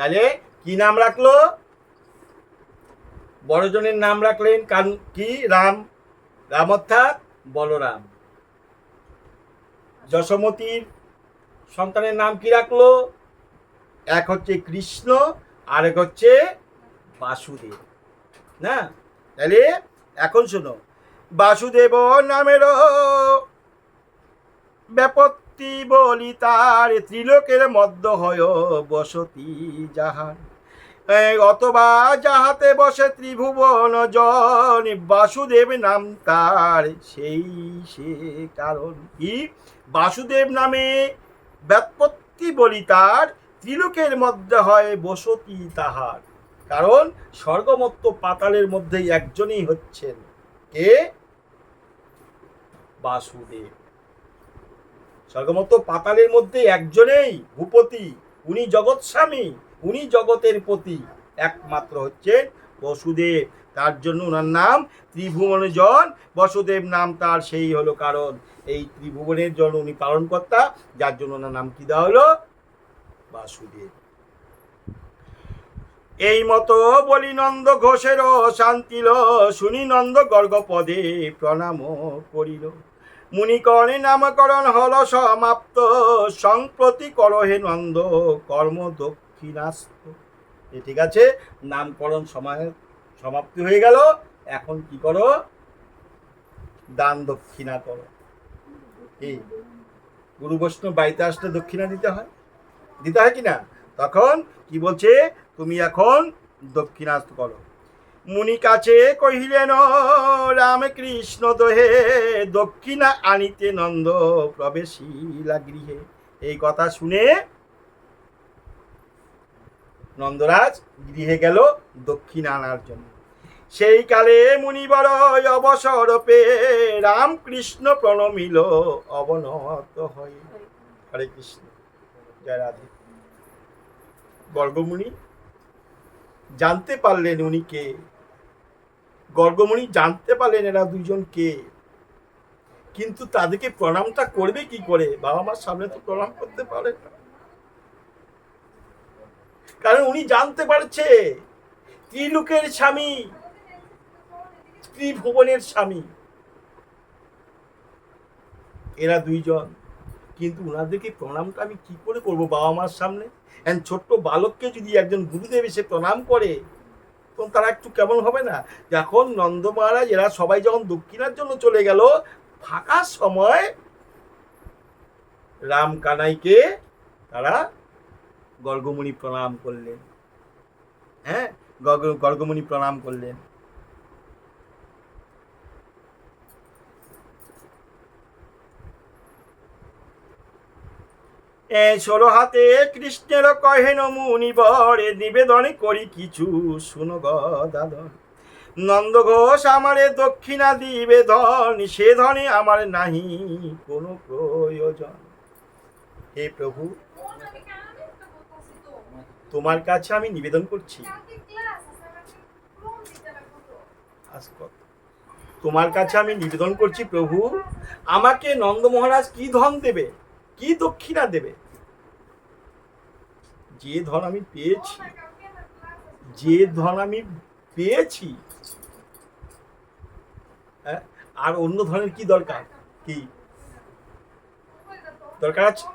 তাহলে কি নাম রাখল? বড়জনের নাম রাখলেন কান, কি? রাম। রাম অর্থাৎ বলরাম। যশোমতির সন্তানের নাম কি রাখল? এক হচ্ছে কৃষ্ণ আর এক হচ্ছে বাসুদেব। না? তাহলে এখন শোনো। বাসুদেব নামের ব্যাপত্তি বলি তার ত্রিলোকের মধ্য হয় বসতি যাহার। অথবা যাহাতে বসে ত্রিভুবন জন, বাসুদেব নাম তার সেই সে কারণ। কি? বাসুদেব নামে ব্যাপত্তি বলি তার, ত্রিলোকের মধ্যে হয় বসতি তাহার। কারণ স্বর্গমত্ত পাতালের মধ্যে একজনই হচ্ছেন কে? বাসুদেব। স্বর্গমত্ত পাতালের মধ্যে একজনেই ভূপতি, উনি জগৎ স্বামী, উনি জগতের পতি। একমাত্র হচ্ছেন বসুদেব। তার জন্য ওনার নাম ত্রিভুবন জন বসুদেব নাম তার সেই হলো কারণ। এই ত্রিভুবনের জন্য উনি পালন কর্তা যার জন্য ওনার নাম কি দেওয়া হলো? বাসুদেব। এই মতো বলি নন্দ ঘোষের শান্তিল। শুনি নন্দ গর্গপদে প্রণাম করিল। মুনিকর্ণে নামকরণ হল সমাপ্ত। সংপ্রতি করহে নন্দ, কর্ম দক্ষিণাস্ত। এ ঠিক আছে, নামকরণ সময় সমাপ্তি হয়ে গেল। এখন কি করো? দান দক্ষিণা করো। কি? গুরু বৈষ্ণব বাড়িতে আসলে দক্ষিণা দিতে হয়? দিতে হয় কি না? তখন কি বলছে? তুমি এখন দক্ষিণাস্ত করো। মুনি কাছে কহিলেন, রামকৃষ্ণ দোহে দক্ষিণা আনিতে নন্দ প্রবেশিলা গৃহে। এই কথা শুনে নন্দরাজ গৃহে গেল দক্ষিণ আনার জন্য। সেই কালে মুনিবর অবসর পেয়ে রামকৃষ্ণ প্রণমিল অবনত হয়ে। হরে কৃষ্ণ। জয় রাধে। গর্গমুনি জানতে পারলেন উনি কে? গর্গমণি জানতে পারলেন এরা দুইজন কে? কিন্তু তাদেরকে প্রণামটা করবে কি করে? বাবা মার সামনে তো প্রণাম করতে পারে না। কারণ উনি জানতে পারছে, ত্রিলোকের স্বামী, ত্রিভুবনের স্বামী। এরা দুইজন। কিন্তু ওনাদেরকে প্রণামটা আমি কি করে করব বাবা মার সামনে? অ্যান্ড ছোট্ট বালককে যদি একজন গুরুদেব এসে প্রণাম করে, তখন তারা একটু কেমন হবে না? যখন নন্দ মহারাজ, এরা সবাই যখন দক্ষিণার জন্য চলে গেল, ফাঁকা সময় রাম কানাইকে তারা গর্গমণি প্রণাম করলেন। হ্যাঁ? গর্গ- গর্গমুনি প্রণাম করলেন। ষোলো হাতে কৃষ্ণের কহেন মুনিবরে নিবেদন করি কিছু, শুনো গদাধন নন্দ ঘোষ আমারে দক্ষিণা দিবে ধন, সে ধনে আমার নাহি কোনো প্রয়োজন। হে প্রভু, তোমার কাছে আমি নিবেদন করছি। তোমার কাছে আমি নিবেদন করছি প্রভু, আমাকে নন্দ মহারাজ কি ধন দেবে? কি দক্ষিণা দেবে? যে ধন আমি পেয়েছি যে ধন আমি পেয়েছি হ্যাঁ, আর অন্য ধরনের কি দরকার? কি? দরকার আছে?